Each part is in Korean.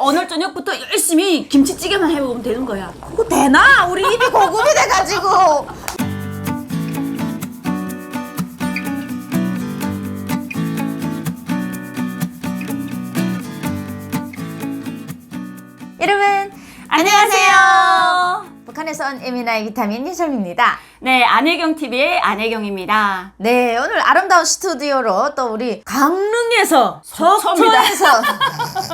오늘 저녁부터 열심히 김치찌개만 해먹으면 되는 거야. 그거 되나? 우리 입이 고급이 돼가지고. 여러분 안녕하세요. 북한에서 온 에미나의 비타민 유점입니다. 네, 안혜경 TV의 안혜경입니다. 네 오늘 아름다운 스튜디오로 또 우리 강릉에서 속초입니다. 속초에서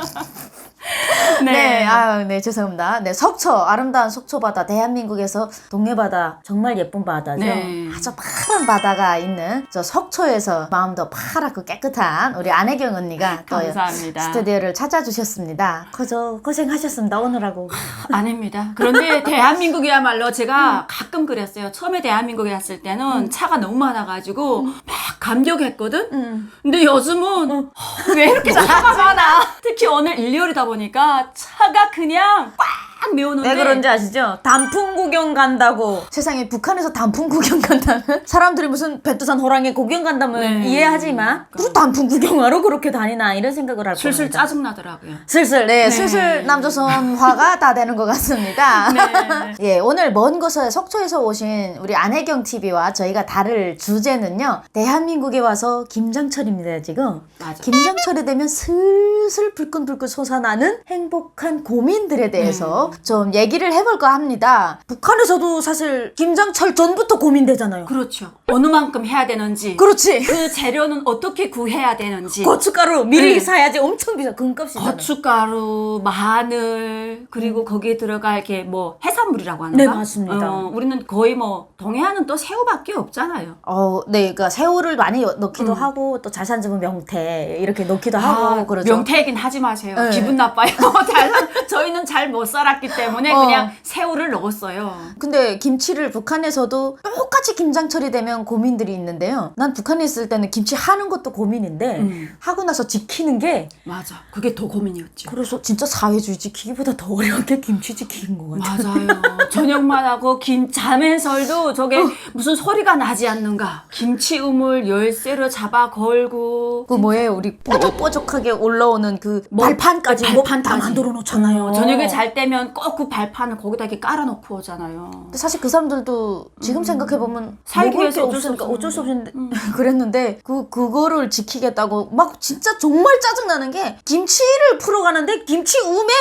네, 아유, 네, 죄송합니다. 네, 속초, 아름다운 속초 바다, 대한민국에서 동해 바다, 정말 예쁜 바다죠. 네. 아주 파란 바다가 있는 저 속초에서 마음도 파랗고 깨끗한 우리 안혜경 언니가 또 감사합니다. 스튜디오를 찾아주셨습니다. 그저 고생하셨습니다, 오늘하고. 아닙니다. 그런데 대한민국이야말로 제가 가끔 그랬어요. 처음에 대한민국에 왔을 때는 차가 너무 많아가지고 막 감격했거든? 음. 근데 요즘은 어, 왜 이렇게 차가 많아? 특히 오늘 일요일이다 보니까 차가 그냥 꽉 메우는데 왜 그런지 아시죠? 단풍 구경 간다고. 세상에 북한에서 단풍 구경 간다면 사람들이 무슨 백두산 호랑이 구경 간다면 네. 이해하지만 무슨 단풍 구경하러 그렇게 다니나 이런 생각을 할 슬슬 겁니다. 짜증 나더라고요. 슬슬 네, 네. 슬슬 남조선화가 다 되는 것 같습니다. 네. 예, 오늘 먼 곳에 속초에서 오신 우리 안혜경 TV와 저희가 다룰 주제는요. 대한민국에 와서 김장철입니다, 지금. 맞아. 김장철이 되면 슬슬 불끈불끈 솟아나는 행복한 고민들에 대해서 음. 좀 얘기를 해볼까 합니다. 북한에서도 사실 김장철 전부터 고민되잖아요. 그렇죠. 어느 만큼 해야 되는지 그렇지. 그 재료는 어떻게 구해야 되는지 고춧가루 미리 네. 사야지 엄청 비싸. 금값이잖아요. 고춧가루, 마늘, 그리고 거기에 들어갈 게뭐 해산물이라고 하는가? 네, 맞습니다. 어, 우리는 거의 뭐 동해안은 또 새우밖에 없잖아요. 어, 네, 그러니까 새우를 많이 넣기도 하고 또잘산 집은 명태 이렇게 넣기도 하고 그러죠. 음. 아, 명태긴 하지 마세요. 네. 기분 나빠요. 잘 살- 저희는 잘 못 살았기 때문에 어. 그냥 새우를 넣었어요. 근데 김치를 북한에서도 똑같이 김장철이 되면 고민들이 있는데요. 난 북한에 있을 때는 김치 하는 것도 고민인데 음. 하고 나서 지키는 게 맞아. 그게 더 고민이었죠. 그래서 진짜 사회주의 지키기보다 더 어려운 게 김치 지키는 것 같아. 맞아요. 저녁만 하고 김 자매설도 저게 어. 무슨 소리가 나지 않는가? 김치 우물 열쇠로 잡아 걸고 그 뭐예요? 우리 뽀족뽀족하게 올라오는 그 뭐, 발판까지 뭐 다. 만들어 놓잖아요. 어, 저녁에 잘 때면 꼭 그 발판을 거기다 이렇게 깔아놓고 오잖아요. 근데 사실 그 사람들도 지금 생각해 보면 살기 먹을 위해서 게 어쩔 수 없으니까 어쩔 수. 없는데 그랬는데 그 그거를 지키겠다고 막 진짜 정말 짜증 나는 게 김치를 풀어 가는데 김치 우메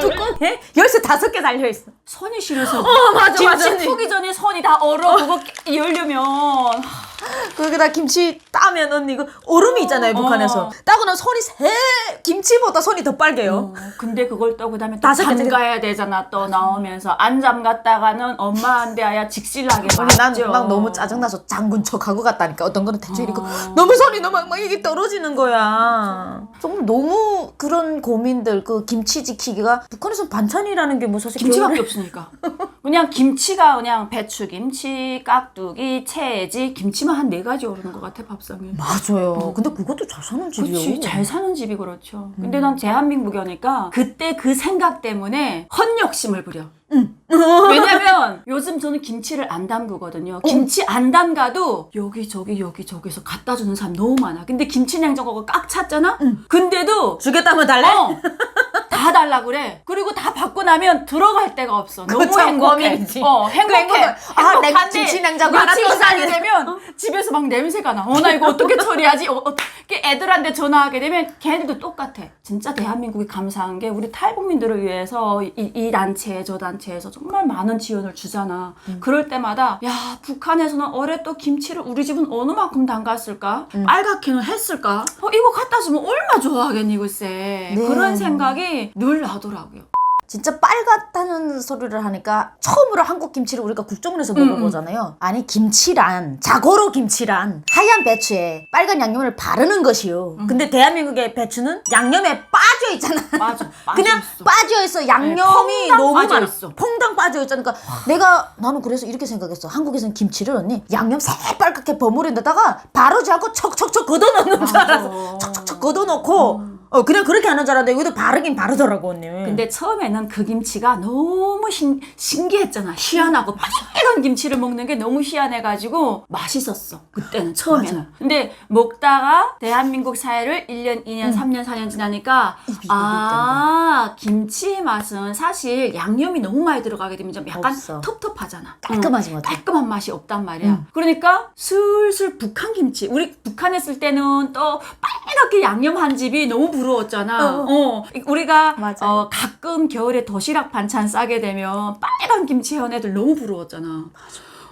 뚜껑에 열쇠 다섯 개 달려 있어. 손이 시려서 맞아, 김치 맞아. 푸기 전에 손이 다 얼어 그거 깨- 열려면 거기다 김치 따면 언니 그 얼음이 있잖아요 어, 북한에서 어. 따고 나면 손이 새 김치보다 손이 더 빨개요. 어, 근데 그걸 또 그다음에 또 다섯 잠가야 되잖아 또 나오면서 안 잠갔다가는 엄마한테 아야 직실나게 언니 맞죠. 난막 너무 짜증나서 장군 척 하고 갔다니까 어떤 거는 대충 이렇게 너무 손이 너무 막 이게 떨어지는 거야. 좀 너무 그런 고민들 그 김치 지키기가 북한에서 반찬이라는 게 뭐 사실 김치밖에 없으니까 그냥 김치가 그냥 배추 김치, 깍두기, 채지 김치만 한 네 가지 오르는 것 같아 밥상에. 맞아요. 근데 그것도 잘 사는 집이요. 그렇지 잘 사는 집이 그렇죠. 근데 난 대한민국에 오니까 그때 그 생각 때문에 헛욕심을 부려. 왜냐면 요즘 저는 김치를 안 담그거든요. 김치 안 담가도 여기 저기 여기 저기서 갖다 주는 사람 너무 많아. 근데 김치 냉장고가 꽉 찼잖아. 근데도 주겠다면 달래? 어, 다 달라 그래. 그리고 다 받고 나면 들어갈 데가 없어. 너무 참 행복해. 고민이지. 어, 행복해. 그 행복은- 아, 냉- 행복한데 김치 냉장고 하나 며칠 또 사야 살이 돼. 되면 집에서 막 냄새가 나. 어, 나 이거 어떻게 처리하지? 어, 어떻게 애들한테 전화하게 되면 걔네들도 똑같아. 진짜 대한민국이 감사한 게 우리 탈북민들을 위해서 이, 이 단체 저 단체에서 정말 많은 지원을 주잖아. 음. 그럴 때마다 야 북한에서는 올해 또 김치를 우리 집은 어느 만큼 담갔을까? 음. 빨갛게는 했을까? 어, 이거 갖다 주면 얼마 좋아하겠니 글쎄. 네. 그런 생각이 늘 나더라고요. 진짜 빨갛다는 소리를 하니까 처음으로 한국 김치를 우리가 국정원에서 먹어보잖아요. 아니 김치란 자고로 김치란 하얀 배추에 빨간 양념을 바르는 것이요. 근데 대한민국의 배추는 양념에 빠져 있잖아. 맞아. 그냥 빠져있어. 빠져 있어. 양념이 네, 퐁당 너무 빠져 많아. 있어. 퐁당 빠져 있잖아. 그러니까 내가 나는 그래서 이렇게 생각했어. 한국에서는 김치를 언니 양념 새빨갛게 버무린 데다가 바르지 않고 척척척 걷어놓는 줄. 알았어. 척척척 걷어놓고 어 그냥 그렇게 하는 줄 알았는데 여기도 바르긴 바르더라고 언니. 근데 처음에는 그 김치가 너무 신, 신기했잖아. 희한하고 빨간 김치를 먹는 게 너무 희한해가지고 맛있었어. 그때는 처음에는. 근데 먹다가 대한민국 사회를 1년, 2년, 3년, 4년 지나니까 아 김치 맛은 사실 양념이 너무 많이 들어가게 되면 좀 약간 없어. 텁텁하잖아. 깔끔하지 응. 못해. 깔끔한 맛이 없단 말이야. 그러니까 슬슬 북한 김치. 우리 북한에 있을 때는 또 빨갛게 양념한 집이 너무 부러 웠잖아. 어. 어. 우리가 맞아요. 어, 가끔 겨울에 도시락 반찬 싸게 되면 빨간 김치 해온 애들 너무 부러웠잖아.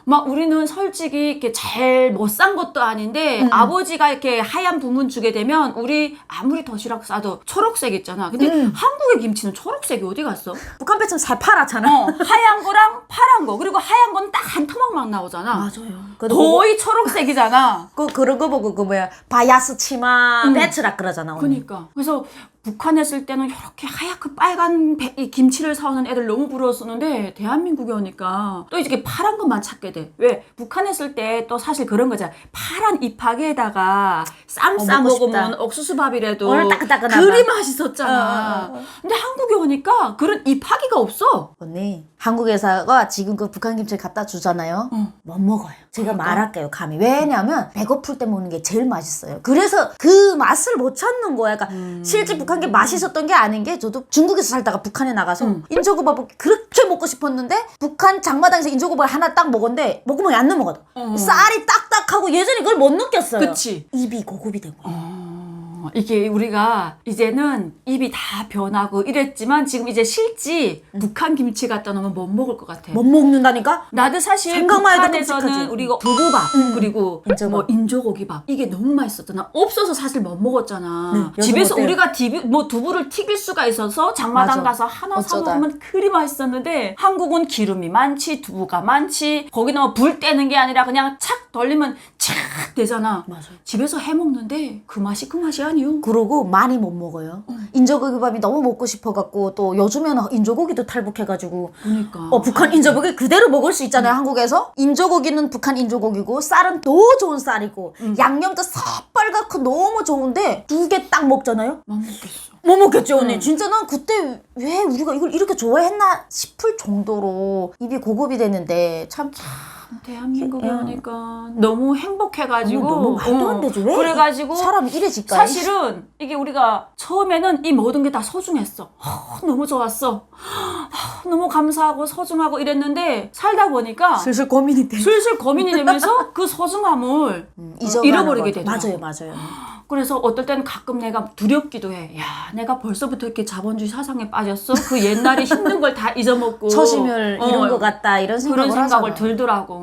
막 우리는 솔직히 이렇게 잘 못 산 것도 아닌데 아버지가 이렇게 하얀 부문 주게 되면 우리 아무리 도시락 싸도 초록색 있잖아. 근데 음. 한국의 김치는 초록색이 어디 갔어? 북한 배처럼 살 팔았잖아. 어, 하얀 거랑 파란 거 그리고 하얀 건 딱 한 토막만 나오잖아. 맞아요. 거의 초록색이잖아. 그거 보고 그 뭐야 바야스 치마 응. 배츠라 그러잖아. 언니. 그러니까 그래서 북한에 있을 때는 이렇게 하얗게 빨간 배- 이 김치를 사오는 애들 너무 부러웠었는데 대한민국에 오니까 또 이렇게 파란 것만 찾게 돼. 왜 북한에 있을 때또 사실 그런 거잖아. 파란 이파게에다가 쌈 어, 싸 먹으면. 옥수수밥이라도 오늘 따끈따끈하다. 그리 맛있었잖아. 어, 어, 어. 근데 한국에 오니까 그런 이파기가 없어. 언니 한국 회사가 지금 그 북한 김치를 갖다 주잖아요. 응. 못 먹어요. 제가 그러니까. 말할게요, 감히. 왜냐면 배고플 때 먹는 게 제일 맛있어요. 그래서 그 맛을 못 찾는 거야. 그러니까 음. 실제 북한 게 맛있었던 게 아닌 게 저도 중국에서 살다가 북한에 나가서 음. 인조국밥 그렇게 먹고 싶었는데 북한 장마당에서 인조국밥을 하나 딱 먹었는데 먹으면 안 넘어가도 어. 쌀이 딱딱하고 예전에 그걸 못 느꼈어요. 그치. 입이 고급이 된 거야. 어, 이게 우리가 이제는 입이 다 변하고 이랬지만 지금 이제 실지 북한 김치 갖다 놓으면 못 먹을 것 같아. 못 먹는다니까? 나도 사실 생각만 해도 북한에서는 끔찍하지. 우리가 두부밥 그리고 인조밥. 뭐 인조고기밥 이게 너무 맛있었잖아. 없어서 사실 못 먹었잖아. 네, 집에서 어때요? 우리가 디비, 뭐 두부를 튀길 수가 있어서 장마당 맞아. 가서 하나 사 어쩌다. 먹으면 그리 맛있었는데 한국은 기름이 많지 두부가 많지 거기는 뭐불 떼는 게 아니라 그냥 착 돌리면 착 되잖아. 맞아. 집에서 해 먹는데 그 맛이 그 맛이 아니요. 그러고 많이 못 먹어요. 인조고기밥이 너무 먹고 싶어갖고 또 요즘에는 인조고기도 탈북해가지고 그러니까. 어 북한 인조고기 그대로 먹을 수 있잖아요 한국에서 인조고기는 북한 인조고기고 쌀은 더 좋은 쌀이고 양념도 새빨갛고 너무 좋은데 두 개 딱 먹잖아요. 못 먹겠어. 못 먹겠죠 언니. 진짜 난 그때 왜 우리가 이걸 이렇게 좋아했나 싶을 정도로 입이 고급이 되는데 참 대한민국에 야. 오니까 너무 행복해 가지고 너무 말도 안 어, 되지 왜 그래가지고 사람이 이래 질까? 사실은 이게 우리가 처음에는 이 모든 게 다 소중했어. 아, 너무 좋았어. 아, 너무 감사하고 소중하고 이랬는데 살다 보니까 슬슬 고민이 돼. 슬슬 고민이 되면서 그 소중함을 음, 어, 잃어버리게 거. 되더라고. 맞아요, 맞아요. 그래서 어떨 때는 가끔 내가 두렵기도 해. 야, 내가 벌써부터 이렇게 자본주의 사상에 빠졌어? 그 옛날에 힘든 걸 다 잊어먹고. 처심을 어, 이런 것 같다 이런 생각을 그런 생각을 하잖아요. 들더라고.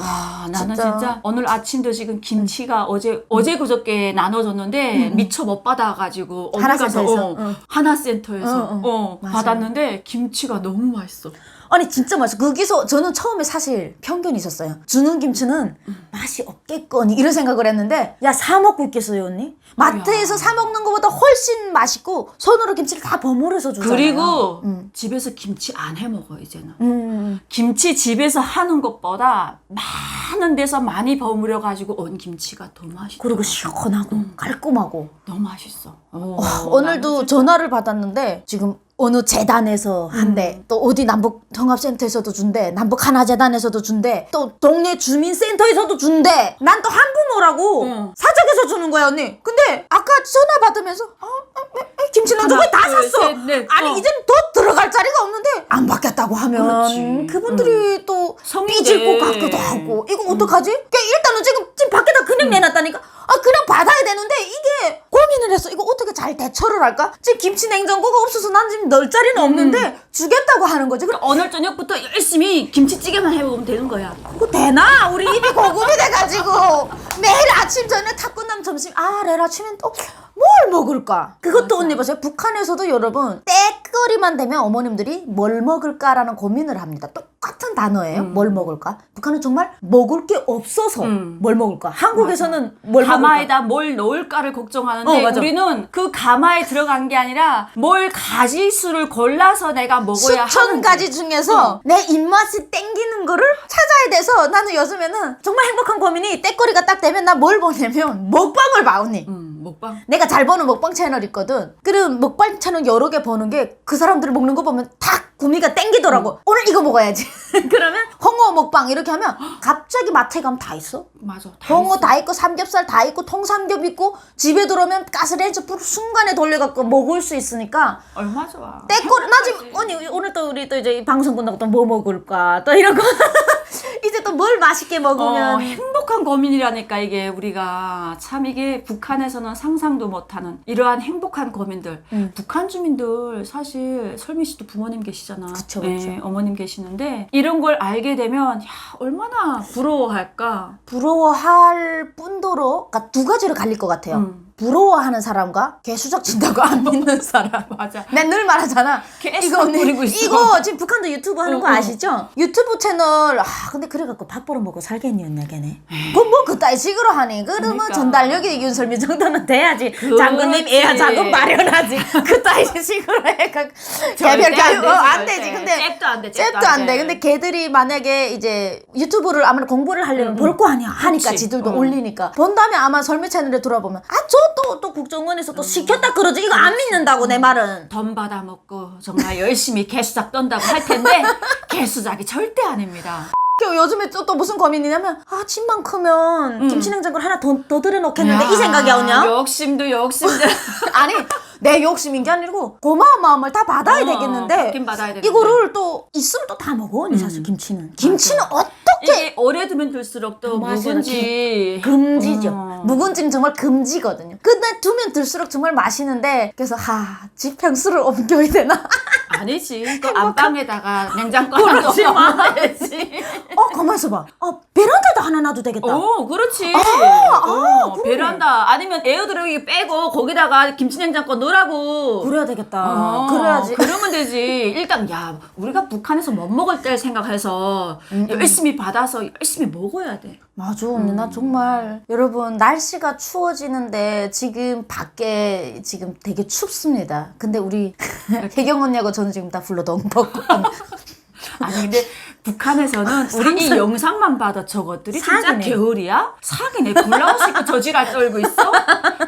와, 나는 진짜. 진짜. 오늘 아침도 지금 김치가 어제 어제 그저께 나눠줬는데 미처 못 받아가지고 어디 가서 하나센터에서? 어, 응. 하나 센터에서 응, 응. 어, 맞아요. 받았는데 김치가 너무 맛있어. 아니 진짜 맛있어. 거기서 저는 처음에 사실 편견이 있었어요. 주는 김치는 맛이 없겠거니 이런 생각을 했는데 야 사 먹고 있겠어요 언니? 마트에서 사 먹는 것보다 훨씬 맛있고 손으로 김치를 다 버무려서 주잖아요. 그리고 음. 집에서 김치 안 해 먹어 이제는. 음, 김치 집에서 하는 것보다 많은 데서 많이 버무려 가지고 온 김치가 더 맛있어. 그리고 시원하고 깔끔하고 너무 맛있어. 어, 오늘도 나는 전화를 받았는데 지금 어느 재단에서 한대 또 어디 남북 통합센터에서도 준대 남북 하나 재단에서도 준대 또 동네 주민센터에서도 준대 난 또 한부모라고 응. 사적에서 주는 거야 언니 근데 아까 전화 받으면서 아, 아, 아, 아, 김치는 하나, 저거 다 둘, 샀어 셋, 넷. 아니 어. 이제는 더 들어갈 자리가 없는데 안 받겠다고 하면 그렇지. 그분들이 또 성인데. 삐질 것 같기도 하고 이거 어떡하지? 그러니까 일단은 지금 지금 밖에다 그냥 내놨다니까 아 그냥 받아야 되는데 이게 고민을 했어 이거 어떻게 잘 대처를 할까? 지금 김치 냉장고가 없어서 난 지금 넣을 자리는 없는데 주겠다고 하는 거지 그럼 오늘 저녁부터 열심히 김치찌개만 해 먹으면 되는 거야. 그거 되나? 우리 입이 고급이 돼가지고 매일 아침 저녁 다 끝나면 점심 아 내일 아침엔 또 뭘 먹을까? 그것도 언니 보세요 북한에서도 여러분 때 거리만 되면 어머님들이 뭘 먹을까라는 고민을 합니다 똑같은 단어예요 뭘 먹을까? 북한은 정말 먹을 게 없어서 음. 뭘 먹을까? 한국에서는 뭘 먹을까? 가마에다 뭘 넣을까를 걱정하는데 어, 맞아. 우리는 그 가마에 들어간 게 아니라 뭘 가지 수를 골라서 내가 먹어야 수천 하는지. 가지 중에서 내 입맛이 땡기는 거를 찾아야 돼서 나는 요즘에는 정말 행복한 고민이 때거리가 딱 되면 나 뭘 보냐면 먹방을 봐 언니 음. 먹방. 내가 잘 보는 먹방 채널 있거든. 그럼 먹방 채널 여러 개 보는 게 그 사람들이 먹는 거 보면 탁 구미가 땡기더라고. 오늘 이거 먹어야지. 그러면 홍어 먹방 이렇게 하면 갑자기 마트에 가면 다 있어. 맞아. 다 홍어 있어. 다 있고 삼겹살 다 있고 통삼겹 있고 집에 들어오면 가스레인지 불 순간에 돌려갖고 먹을 수 있으니까 얼마 좋아. 때꼬리 나 지금 언니 오늘 또 우리 또 이제 이 방송 끝나고 또 뭐 먹을까 또 이런 거 이제 또 뭘 맛있게 먹으면 어, 행복한 고민이라니까 이게 우리가 참 이게 북한에서는 상상도 못하는 이러한 행복한 고민들. 음. 북한 주민들 사실 설미 씨도 부모님 계시잖아. 그쵸, 네, 그쵸. 어머님 계시는데 이런 걸 알게 되면 야 얼마나 부러워할까. 부러워할 뿐더러 그러니까 두 가지로 갈릴 것 같아요. 음. 부러워하는 사람과 개수작 친다고 안 믿는 사람. 맞아. 난 늘 말하잖아. 이거 부리고 있어. 이거 지금 북한도 유튜브 하는 거 어, 어. 아시죠? 유튜브 채널 아 근데 그래갖고 밥 벌어 먹고 살겠니 언니 걔네. 그뭐 그따위 식으로 하니. 그러면 그러니까. 전달력이 윤설미 정도는 돼야지. 그렇지. 장군님 애야 자금 마련하지. 그따위 식으로 해가 개별 교육 어, 안 되지. 근데 잽도 안 돼. 잽도 안 돼. 근데 걔들이 만약에 이제 유튜브를 아무래도 공부를 하려면 볼거 아니야. 하니까 그치. 지들도 어. 올리니까. 본 다음에 아마 설미 채널에 들어보면 아, 저또 또 국정원에서 또 시켰다 그러지. 이거 안 믿는다고 내 말은. 돈 받아 먹고 정말 열심히 개수작 떤다고 할 텐데 개수작이 절대 아닙니다. 그 요즘에 또, 또 무슨 고민이냐면 아 집만 크면 김치냉장고를 하나 더, 더 들여놓겠는데 이 야, 생각이 오냐? 욕심도 욕심도. 아니 내 욕심인 게 아니고 고마운 마음을 다 받아야 어, 되겠는데 받긴 받아야 되는데. 이거를 또 있으면 또 다 먹어 언니 사실 김치는 김치는 어떻게 이게 오래 두면 둘수록 또 맞아요. 묵은지 금지죠. 어. 묵은지는 정말 금지거든요. 근데 두면 들수록 정말 맛있는데 그래서 하 지평수를 옮겨야 되나? 아니지. 또 안방에다가 냉장고 하나 그렇지, 넣어야지. 어 가만 있어봐. 어 베란다도 하나 놔도 되겠다. 오, 그렇지. 아, 어, 그러네. 베란다 아니면 에어드로기 빼고 거기다가 김치냉장고 넣으라고. 그래야 되겠다. 어, 그래야지. 그러면 되지. 일단 야 우리가 북한에서 못 먹을 때 생각해서 음, 열심히 받아서 열심히 먹어야 돼. 맞아 언니 음. 나 정말 여러분 날씨가 추워지는데 지금 밖에 지금 되게 춥습니다. 근데 우리 혜경 언니하고 저는 지금 다 불러 덥고 아니 근데 북한에서는 우리 이 영상만 봐도 저것들이 진짜 사기네. 겨울이야? 사기네. 블라우스 입고 저지랄 떨고 있어?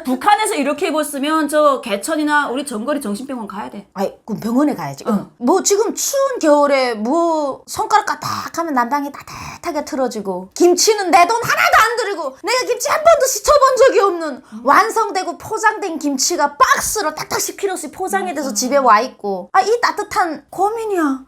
북한에서 이렇게 입었으면 저 개천이나 우리 정거리 정신병원 가야 돼. 아이 그럼 병원에 가야지. 뭐 지금 추운 겨울에 뭐 손가락 까딱하면 난방이 따뜻하게 틀어지고 김치는 내 돈 하나도 안 들이고 내가 김치 한 번도 시쳐본 적이 없는 완성되고 포장된 김치가 박스로 딱딱 10kg씩 포장이 돼서 집에 와 있고 아 이 따뜻한 고민이야.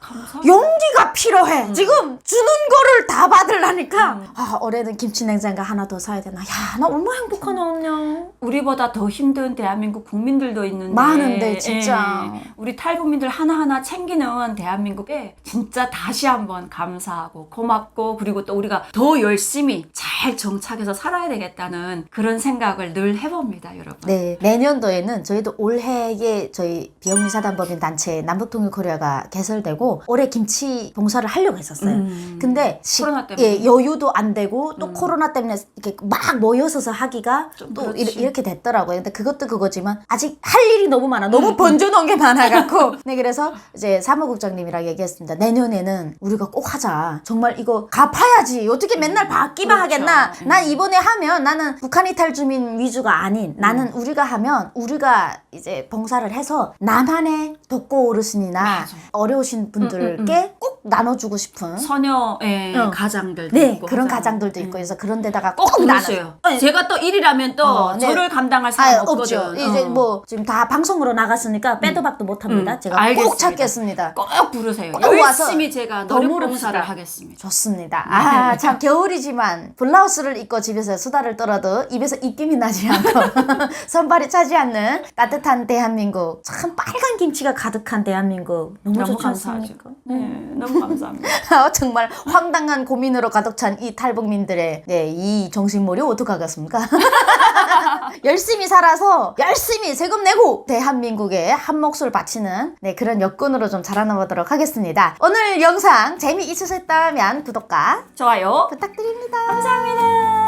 용기가 필요해. 지금 주는 거를 다 받으려니까 아 올해는 김치 냉장고 하나 더 사야 되나. 야 나 얼마나 행복하나 언냐. 우리보다 더 힘든 대한민국 국민들도 있는데 많은데, 진짜. 예, 우리 탈북민들 하나하나 챙기는 대한민국에 진짜 다시 한번 감사하고 고맙고 그리고 또 우리가 더 열심히 잘 정착해서 살아야 되겠다는 그런 생각을 늘 해봅니다 여러분 네, 내년도에는 저희도 올해에 저희 비영리 사단법인 단체 남북통일 코리아가 개설되고 올해 김치 봉사를 하려고 했 었어요. 음. 근데 시- 코로나 때문에. 예, 여유도 안 되고 또 코로나 때문에 이렇게 막 모여서서 하기가 좀또 그렇지. 이, 렇게 됐더라고요. 근데 그것도 그거지만 아직 할 일이 너무 많아. 너무 번져놓은 게 많아갖고. 네, 그래서 이제 사무국장님이랑 얘기했습니다. 내년에는 우리가 꼭 하자. 정말 이거 갚아야지. 어떻게 맨날 받기만 그렇죠. 하겠나. 음. 난 이번에 하면 나는 북한 이탈 주민 위주가 아닌 나는 우리가 하면 우리가 이제 봉사를 해서 나만의 독고 어르신이나 맞아. 어려우신 분들께 꼭 나눠주고 싶은 서녀 예, 어. 가장들도 네 있고 그런. 가장들도 예. 있고 그래서 그런 데다가 꼭꼭 나눠 부르세요. 네. 제가 또 일이라면 또 어, 네. 저를 감당할 아, 사람 없죠. 없거든. 이제 어. 뭐 지금 다 방송으로 나갔으니까 빼도 박도 못 합니다. 음, 제가 꼭 알겠습니다. 찾겠습니다. 꼭 부르세요. 꼭 와서 열심히 제가 더 노력 물읍시다. 봉사를 하겠습니다. 좋습니다. 아, 참 겨울이지만 블라우스를 입고 집에서 수다를 떨어도 입에서 입김이 나지 않고 손발이 차지 않는 따뜻한 대한민국. 참 빨간 김치가 가득한 대한민국. 너무, 너무 좋지 감사하죠. 않습니까? 네, 너무 감사합니다. 아, 정말 황당한 고민으로 가득 찬 이 탈북민들의 네, 이 정신머리 어떡하겠습니까? 열심히 살아서 열심히 세금 내고 대한민국에 한 몫을 바치는 네, 그런 여건으로 좀 자라나보도록 하겠습니다. 오늘 영상 재미있으셨다면 구독과 좋아요. 부탁드립니다. 감사합니다.